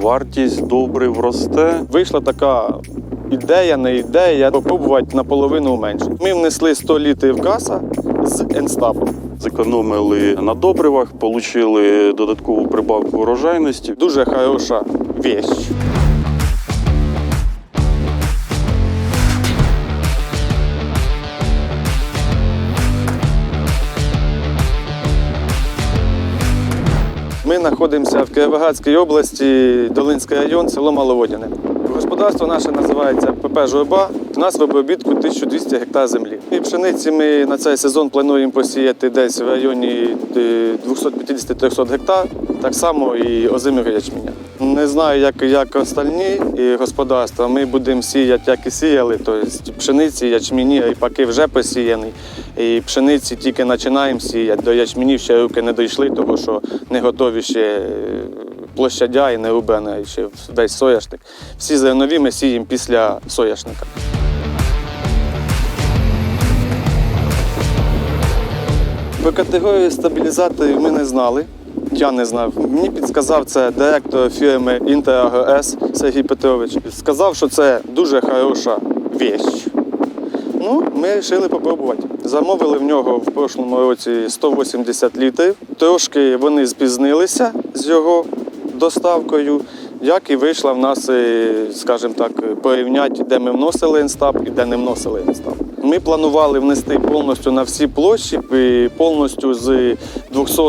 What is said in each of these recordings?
Вартість добрив росте. Вийшла така ідея, не ідея, попробувати наполовину менше. Ми внесли 100 літрів каса з енстапом. Зекономили на добривах, отримали додаткову прибавку урожайності. Дуже хороша вещь. Ми знаходимося в Кіровоградській області, Долинський район, село Маловодяне. Господарство наше називається ПП Журба. У нас в обробітку 1200 гектар землі. І пшениці ми на цей сезон плануємо посіяти десь в районі е, 250-300 гектар, так само і озимого ячменя. Не знаю, як, як остальні і господарства. Ми будемо сіяти, як і сіяли. Тобто пшениці, ячмені, ріпаки вже посіяні. І пшениці тільки починаємо сіяти. До ячменів ще руки не дійшли, тому що не готові ще е, площадя і не рубана ще весь соняшник. Всі зернові ми сіємо після соняшника. Про категорію стабілізаторів ми не знали. Я не знав. Мені підказав це директор фірми Інтерагроес Сергій Петрович. Сказав, що це дуже хороша вещь. Ну, ми вирішили спробувати. Замовили в нього в прошлому році 180 літрів. Трошки вони спізнилися з його доставкою. Як і вийшла в нас, е, скажімо так, порівняти, де ми вносили інстап і де не вносили інстап. Ми планували внести повністю на всі площі, повністю з 200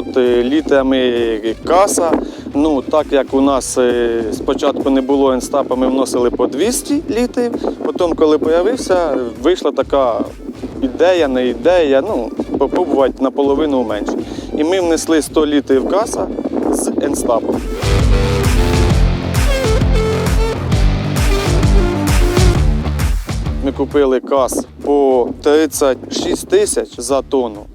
літрами каса. Ну, так як у нас е, спочатку не було інстапа, ми вносили по 200 літрів. Потім, коли з'явився, вийшла така ідея, не ідея, ну, попробувати наполовину менше. І ми внесли 100 літрів каса з енстапом. Ми купили кас по 36 тисяч за тонну.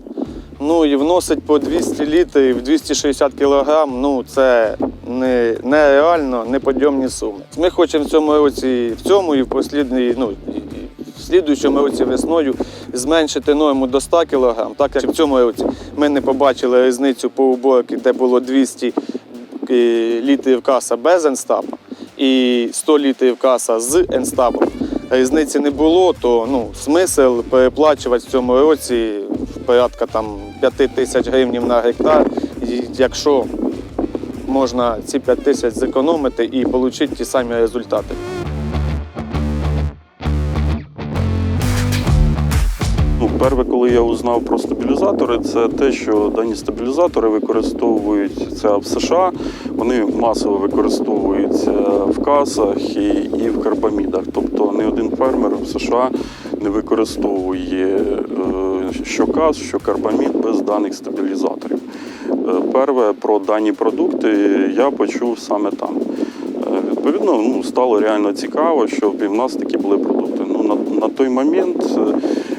Ну і вносить по 200 літрів, 260 кілограм. Ну це не, нереально неподйомні суми. Ми хочемо в цьому році, в цьому і в послідній, ну в слідуючому році весною зменшити норму до 100 кілограм. Так як в цьому році ми не побачили різницю по уборці, де було 200 е, літрів каса без енстапа і 100 літрів каса з енстапом. Різниці не було, то ну, смисл переплачувати в цьому році порядка там 5 тисяч гривень на гектар. Якщо можна ці 5 тисяч зекономити і отримати ті самі результати. Перше, коли я узнав про стабілізатори, це те, що дані стабілізатори використовуються в США. Вони масово використовуються в касах і, і в карбамідах. Тобто ні один фермер в США не використовує е, що кас, що карбамід без даних стабілізаторів. Е, Перше про дані продукти я почув саме там. Е, Відповідно, ну, стало реально цікаво, щоб і в нас такі були продукти. Ну, на, на той момент е, е,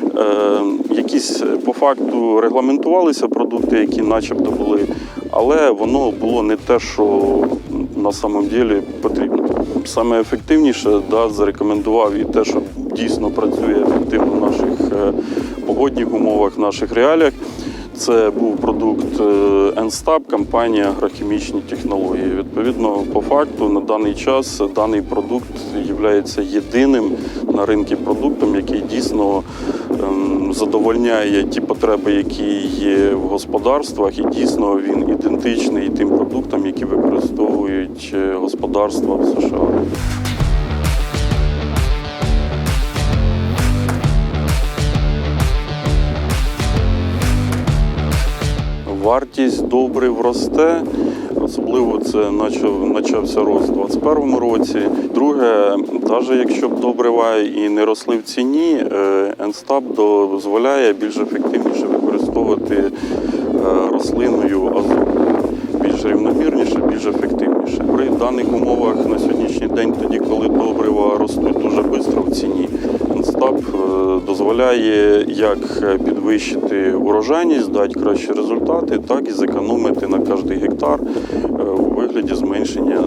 якісь е, по факту регламентувалися продукти, які начебто були, але воно було не те, що на самом ділі потрібно. Саме ефективніше да, зарекомендував і те, що дійсно працює ефективно в наших е, погодних умовах, в наших реаліях. Це був продукт е, Енстап, компанія агрохімічні технології. Відповідно, по факту на даний час даний продукт є єдиним на ринку продуктом, який дійсно задовольняє ті потреби, які є в господарствах, і дійсно він ідентичний тим продуктам, які використовують е, господарства в США. Вартість добрив росте. Особливо це почав, почався рост у 2021 році. Друге, навіть якщо б добрива і не росли в ціні, е, Енстап дозволяє більш ефективніше використовувати е, рослиною азот. Більш рівномірніше, більш ефективніше. При даних умовах на сьогоднішній день, тоді, коли добрива ростуть дуже швидко в ціні, Енстап е, дозволяє як підвищити урожайність, дати кращі результати, так і зекономити на кожний гектар е, у вигляді зменшення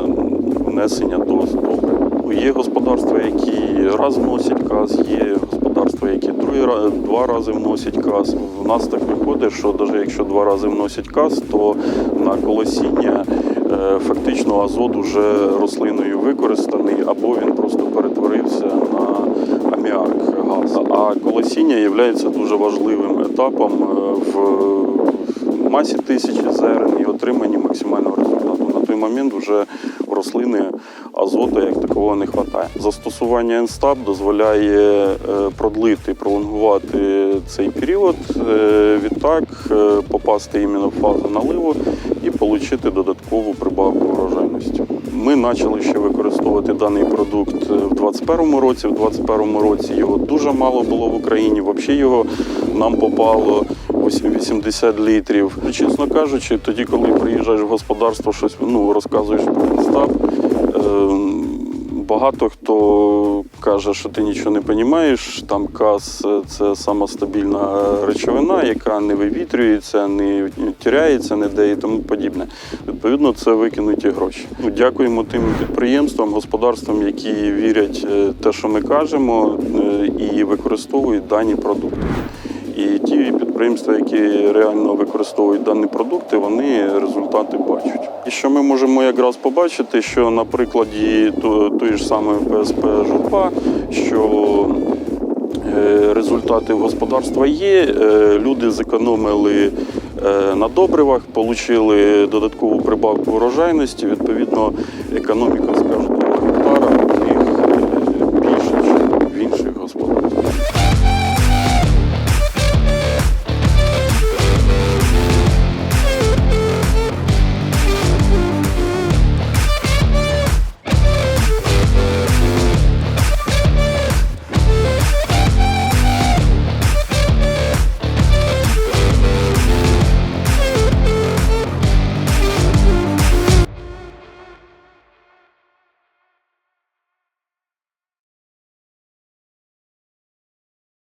внесення доз добрив. Є господарства, які раз вносять каз, є господарства, які другий два рази вносять каз. У нас так виходить, що навіть якщо два рази вносять каз, то на колосіння е, е, фактично азот уже рослиною використаний, або він просто перетворився. Колосіння є дуже важливим етапом е, в масі тисячі зерен і отриманні максимального результату. На той момент вже у рослини азоту як такого не вистачає. Застосування Енстаб дозволяє е, продлити, пролонгувати цей період, е, відтак попасти іменно в фазу наливу отримати додаткову прибавку врожайності. Ми почали ще використовувати даний продукт в 2021 році. В 2021 році його дуже мало було в Україні. Взагалі його нам попало 80 літрів. Чесно кажучи, тоді, коли приїжджаєш в господарство, щось ну, розказуєш про інстав, е, багато хто каже, що ти нічого не розумієш. Там каз е, це сама стабільна речовина, яка не вивітрюється, не тіряється ніде і тому подібне. Відповідно, це викинуті гроші. Ну, дякуємо тим підприємствам, господарствам, які вірять е, те, що ми кажемо, е, і використовують дані продукти. І ті підприємства, які реально використовують дані продукти, вони результати бачать. Що ми можемо якраз побачити, що на прикладі тої ж самої ПСП Жупа, що е, результати господарства є, е, люди зекономили е, на добривах, отримали додаткову прибавку урожайності, Відповідно, економіка,